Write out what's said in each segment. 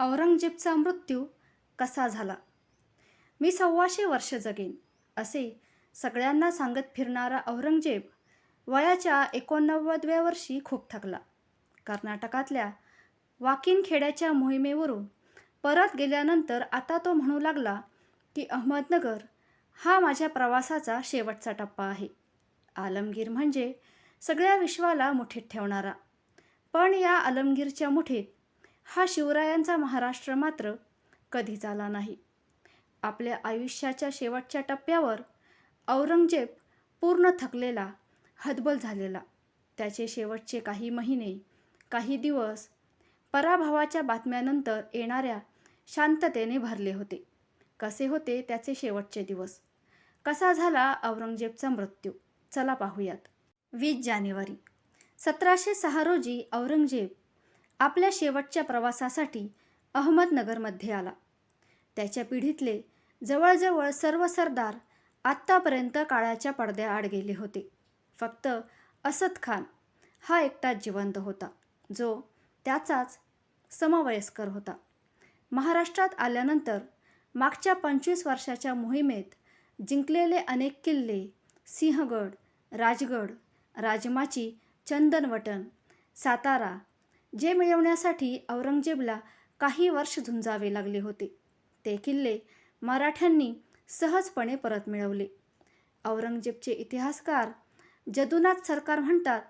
औरंगजेबचा मृत्यू कसा झाला? मी सव्वाशे वर्ष जगेन असे सगळ्यांना सांगत फिरणारा औरंगजेब वयाच्या एकोणनव्वदव्या वर्षी खूप थकला. कर्नाटकातल्या वाकिन खेड्याच्या मोहिमेवरून परत गेल्यानंतर आता तो म्हणू लागला की अहमदनगर हा माझ्या प्रवासाचा शेवटचा टप्पा आहे. आलमगीर म्हणजे सगळ्या विश्वाला मुठीत ठेवणारा. पण या आलमगीरच्या मुठीत हा शिवरायांचा महाराष्ट्र मात्र कधीच आला नाही. आपल्या आयुष्याच्या शेवटच्या टप्प्यावर औरंगजेब पूर्ण थकलेला हतबल झालेला. त्याचे शेवटचे काही महिने काही दिवस पराभवाच्या बातम्यानंतर येणाऱ्या शांततेने भरले होते. कसे होते त्याचे शेवटचे दिवस? कसा झाला औरंगजेबचा मृत्यू? चला पाहूयात. वीस जानेवारी सतराशे सहा रोजी औरंगजेब आपल्या शेवटच्या प्रवासासाठी अहमदनगरमध्ये आला. त्याच्या पिढीतले जवळजवळ सर्व सरदार आत्तापर्यंत काळाच्या पडद्याआड गेले होते. फक्त असद खान हा एकटाच जिवंत होता जो त्याचाच समवयस्कर होता. महाराष्ट्रात आल्यानंतर मागच्या पंचवीस वर्षाच्या मोहिमेत जिंकलेले अनेक किल्ले सिंहगड राजगड राजमाची चंदनवटन सातारा जे मिळवण्यासाठी औरंगजेबला काही वर्ष झुंजावे लागले होते. ते किल्ले मराठ्यांनी सहजपणे परत मिळवले. औरंगजेबचे इतिहासकार जदुनाथ सरकार म्हणतात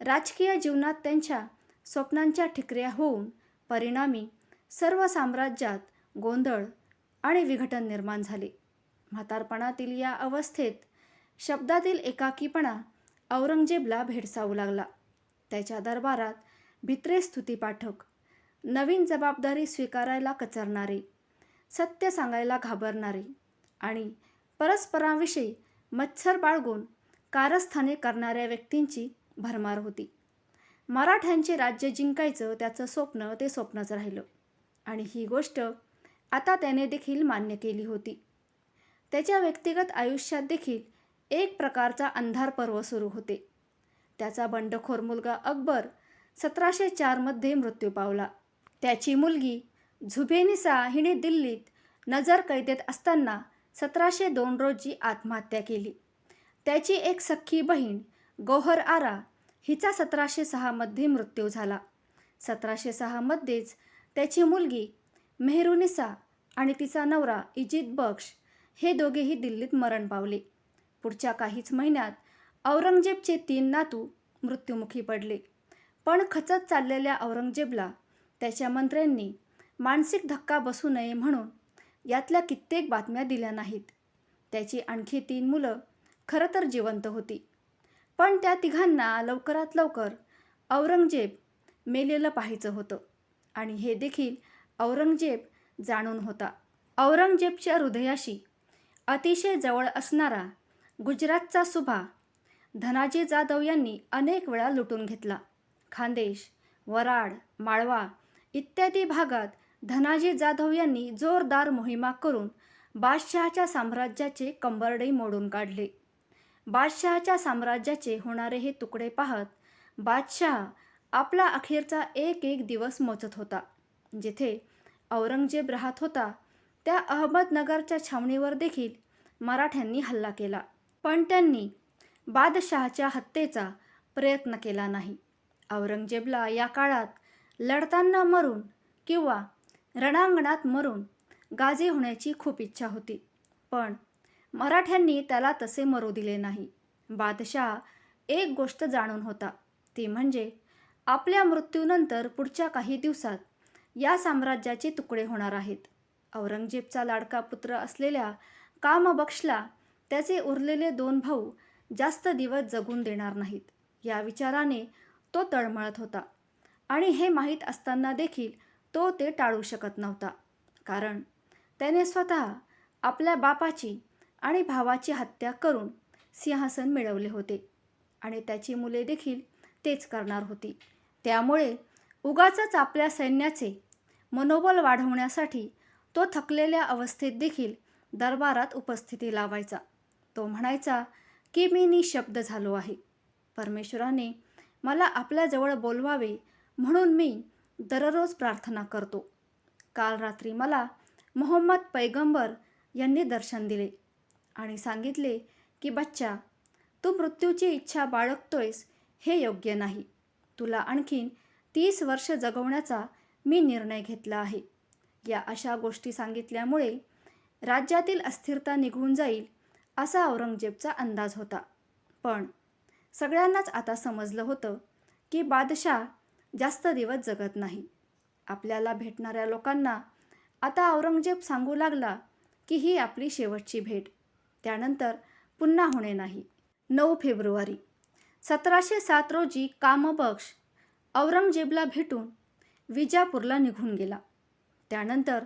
राजकीय जीवनात त्यांच्या स्वप्नांच्या ठिकऱ्या होऊन परिणामी सर्व साम्राज्यात गोंधळ आणि विघटन निर्माण झाले. म्हातारपणातील या अवस्थेत शब्दातील एकाकीपणा औरंगजेबला भेडसावू लागला. त्याच्या दरबारात भित्रे स्तुतीपाठक नवीन जबाबदारी स्वीकारायला कचरणारे सत्य सांगायला घाबरणारे आणि परस्परांविषयी मत्सर बाळगून कारस्थाने करणाऱ्या व्यक्तींची भरमार होती. मराठ्यांचे राज्य जिंकायचं त्याचं स्वप्न ते स्वप्नच राहिलं आणि ही गोष्ट आता त्याने देखील मान्य केली होती. त्याच्या व्यक्तिगत आयुष्यात देखील एक प्रकारचा अंधार पर्व सुरू होते. त्याचा बंडखोर मुलगा अकबर सतराशे चारमध्ये मृत्यू पावला. त्याची मुलगी झुबेनिसा हिने दिल्लीत नजर कैदेत असताना सतराशे दोन रोजी आत्महत्या केली. त्याची एक सख्खी बहीण गौहर आरा हिचा सतराशे सहामध्ये मृत्यू झाला. सतराशे सहामध्येच त्याची मुलगी मेहरुनिसा आणि तिचा नवरा इजित बक्ष हे दोघेही दिल्लीत मरण पावले. पुढच्या काहीच महिन्यात औरंगजेबचे तीन नातू मृत्युमुखी पडले. पण खचत चाललेल्या औरंगजेबला त्याच्या मंत्र्यांनी मानसिक धक्का बसू नये म्हणून यातल्या कित्येक बातम्या दिल्या नाहीत. त्याची आणखी तीन मुलं खरं तर जिवंत होती. पण त्या तिघांना लवकरात लवकर औरंगजेब मेलेलं पाहायचं होतं आणि हे देखील औरंगजेब जाणून होता. औरंगजेबच्या हृदयाशी अतिशय जवळ असणारा गुजरातचा सुभा धनाजी जाधव यांनी अनेक वेळा लुटून घेतला. खान्देश वराड माळवा इत्यादी भागात धनाजी जाधव यांनी जोरदार मोहिमा करून बादशहाच्या साम्राज्याचे कंबरडे मोडून काढले. बादशहाच्या साम्राज्याचे होणारे हे तुकडे पाहत बादशहा आपला अखेरचा एक एक दिवस मोजत होता. जिथे औरंगजेब राहत होता त्या अहमदनगरच्या छावणीवर देखील मराठ्यांनी हल्ला केला. पण त्यांनी बादशहाच्या हत्येचा प्रयत्न केला नाही. औरंगजेबला या काळात लढताना मरून किंवा रणांगणात मरून गाजे होण्याची खूप इच्छा होती. पण मराठ्यांनी त्याला तसे मरू दिले नाही. बादशाह एक गोष्ट जाणून होता. ती म्हणजे आपल्या मृत्यूनंतर पुढच्या काही दिवसात या साम्राज्याचे तुकडे होणार आहेत. औरंगजेबचा लाडका पुत्र असलेल्या कामबक्षला त्याचे उरलेले दोन भाऊ जास्त दिवस जगून देणार नाहीत. या विचाराने तो तळमळत होता. आणि हे माहीत असताना देखील तो ते टाळू शकत नव्हता. कारण त्याने स्वतः आपल्या बापाची आणि भावाची हत्या करून सिंहासन मिळवले होते. आणि त्याची मुले देखील तेच करणार होती. त्यामुळे उगाचच आपल्या सैन्याचे मनोबल वाढवण्यासाठी तो थकलेल्या अवस्थेत देखील दरबारात उपस्थिती लावायचा. तो म्हणायचा की मी निशब्द झालो आहे. परमेश्वराने मला आपल्याजवळ बोलवावे म्हणून मी दररोज प्रार्थना करतो. काल रात्री मला मोहम्मद पैगंबर यांनी दर्शन दिले आणि सांगितले की बच्चा तू मृत्यूची इच्छा बाळगतोयस हे योग्य नाही. तुला आणखीन तीस वर्ष जगवण्याचा मी निर्णय घेतला आहे. या अशा गोष्टी सांगितल्यामुळे राज्यातील अस्थिरता निघून जाईल असा औरंगजेबचा अंदाज होता. पण सगळ्यांनाच आता समजलं होतं की बादशाह जास्त दिवस जगत नाही. आपल्याला भेटणाऱ्या लोकांना आता औरंगजेब सांगू लागला की ही आपली शेवटची भेट. त्यानंतर पुन्हा होणे नाही. नऊ फेब्रुवारी सतराशे सात रोजी कामबक्ष औरंगजेबला भेटून विजापूरला निघून गेला. त्यानंतर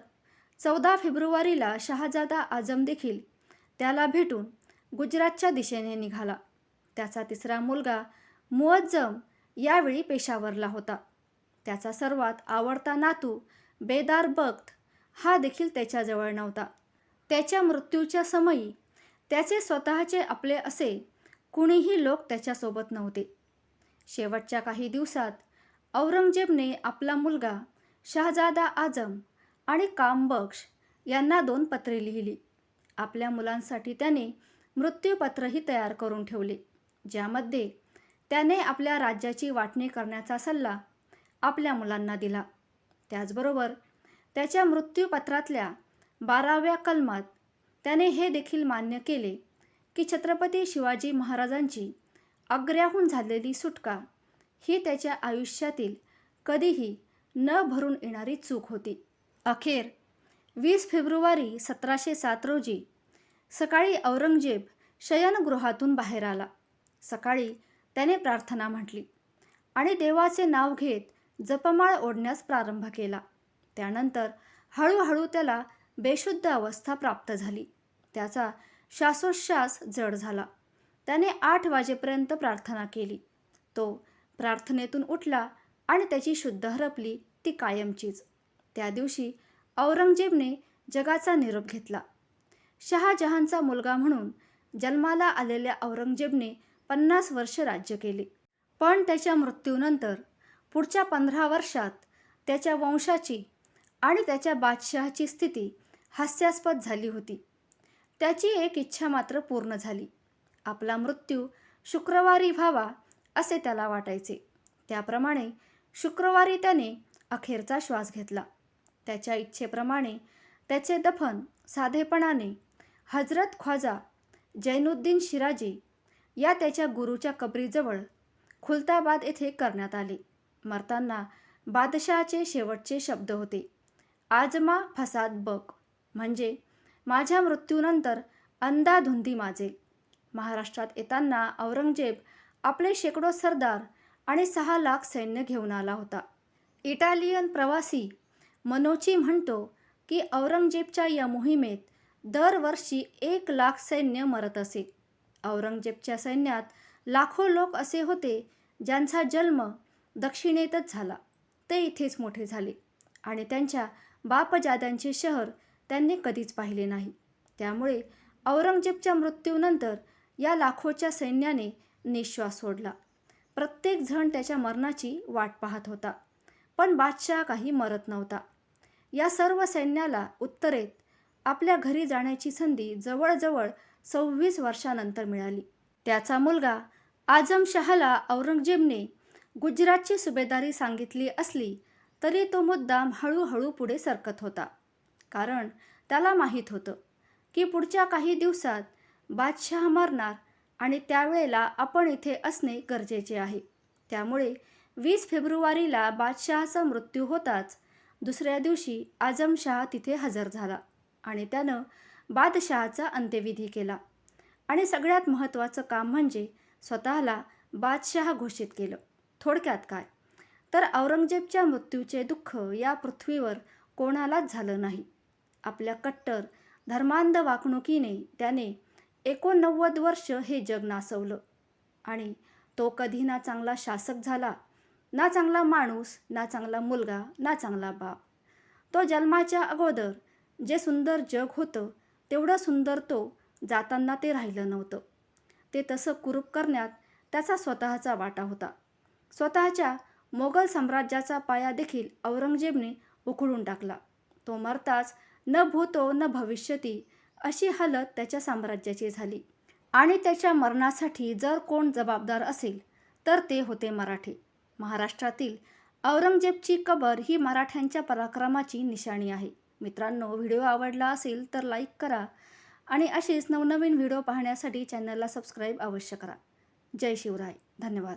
चौदा फेब्रुवारीला शहाजादा आझम देखील त्याला भेटून गुजरातच्या दिशेने निघाला. त्याचा तिसरा मुलगा मुअज्जम यावेळी पेशावरला होता. त्याचा सर्वात आवडता नातू बेदार बख्त हा देखील त्याच्याजवळ नव्हता. त्याच्या मृत्यूच्या समयी त्याचे स्वतःचे आपले असे कुणीही लोक त्याच्यासोबत नव्हते. शेवटच्या काही दिवसात औरंगजेबने आपला मुलगा शहजादा आझम आणि कामबक्ष यांना दोन पत्रे लिहिली. आपल्या मुलांसाठी त्याने मृत्यूपत्रही तयार करून ठेवले. ज्यामध्ये त्याने आपल्या राज्याची वाटणी करण्याचा सल्ला आपल्या मुलांना दिला. त्याचबरोबर त्याच्या मृत्यूपत्रातल्या बाराव्या कलमात त्याने हे देखील मान्य केले की छत्रपती शिवाजी महाराजांची आग्र्याहून झालेली सुटका ही त्याच्या आयुष्यातील कधीही न भरून येणारी चूक होती. अखेर वीस फेब्रुवारी सतराशे सात रोजी सकाळी औरंगजेब शयनगृहातून बाहेर आला. सकाळी त्याने प्रार्थना म्हटली आणि देवाचे नाव घेत जपमाळ ओढण्यास प्रारंभ केला. त्यानंतर हळूहळू त्याला बेशुद्ध अवस्था प्राप्त झाली. त्याचा श्वासोच्छ्वास जड झाला. त्याने आठ वाजेपर्यंत प्रार्थना केली. तो प्रार्थनेतून उठला आणि त्याची शुद्ध हरपली ती कायमचीच. त्या दिवशी औरंगजेबने जगाचा निरोप घेतला. शहाजहानचा मुलगा म्हणून जन्माला आलेल्या औरंगजेबने पन्नास वर्ष राज्य केले. पण त्याच्या मृत्यूनंतर पुढच्या पंधरा वर्षात त्याच्या वंशाची आणि त्याच्या बादशहाची स्थिती हास्यास्पद झाली होती. त्याची एक इच्छा मात्र पूर्ण झाली. आपला मृत्यू शुक्रवारी व्हावा असे त्याला वाटायचे. त्याप्रमाणे शुक्रवारी त्याने अखेरचा श्वास घेतला. त्याच्या इच्छेप्रमाणे त्याचे दफन साधेपणाने हजरत ख्वाजा जैनुद्दीन शिराजी या त्याच्या गुरुच्या कबरीजवळ खुलताबाद येथे करण्यात आले. मरताना बादशहाचे शेवटचे शब्द होते. आजमा फसाद बक म्हणजे माझ्या मृत्यूनंतर अंदाधुंदी माजेल. महाराष्ट्रात येताना औरंगजेब आपले शेकडो सरदार आणि सहा लाख सैन्य घेऊन आला होता. इटालियन प्रवासी मनोची म्हणतो की औरंगजेबच्या या मोहिमेत दरवर्षी एक लाख सैन्य मरत असे. औरंगजेबच्या सैन्यात लाखो लोक असे होते ज्यांचा जन्म दक्षिणेतच झाला. ते इथेच मोठे झाले आणि त्यांच्या बापजाद्यांचे शहर त्यांनी कधीच पाहिले नाही. त्यामुळे औरंगजेबच्या मृत्यूनंतर या लाखोच्या सैन्याने निश्वास सोडला. प्रत्येक जण त्याच्या मरणाची वाट पाहत होता पण बादशाह काही मरत नव्हता. या सर्व सैन्याला उत्तरेत आपल्या घरी जाण्याची संधी जवळजवळ सव्वीस वर्षानंतर मिळाली. त्याचा मुलगा आझमशहाला औरंगजेबने गुजरातची सुभेदारी सांगितली असली तरी तो मुद्दाम हळूहळू पुढे सरकत होता. कारण त्याला माहीत होतं की पुढच्या काही दिवसात बादशाह मरणार आणि त्यावेळेला आपण इथे असणे गरजेचे आहे. त्यामुळे वीस फेब्रुवारीला बादशहाचा मृत्यू होताच दुसऱ्या दिवशी आजमशहा तिथे हजर झाला आणि त्यानं बादशहाचा अंत्यविधी केला. आणि सगळ्यात महत्त्वाचं काम म्हणजे स्वतःला बादशहा घोषित केलं. थोडक्यात काय? तर औरंगजेबच्या मृत्यूचे दुःख या पृथ्वीवर कोणालाच झालं नाही. आपल्या कट्टर धर्मांध वागणुकीने त्याने एकोणनव्वद वर्ष हे जग नासवलं. आणि तो कधी ना चांगला शासक झाला ना चांगला माणूस ना चांगला मुलगा ना चांगला बाप. तो जन्माच्या अगोदर जे सुंदर जग होतं तेवढं सुंदर तो जाताना ते राहिलं नव्हतं. ते तसं कुरूप करण्यात त्याचा स्वतःचा वाटा होता. स्वतःच्या मोगल साम्राज्याचा पाया देखील औरंगजेबने उखडून टाकला. तो मरताच न भूतो न भविष्यती अशी हालत त्याच्या साम्राज्याची झाली. आणि त्याच्या मरणासाठी जर कोण जबाबदार असेल तर ते होते मराठे. महाराष्ट्रातील औरंगजेबची कबर ही मराठ्यांच्या पराक्रमाची निशाणी आहे. मित्रांनो व्हिडिओ आवडला असेल तर लाईक करा आणि असेच नवनवीन व्हिडिओ पाहण्यासाठी चॅनलला सबस्क्राईब अवश्य करा. जय शिवराय. धन्यवाद.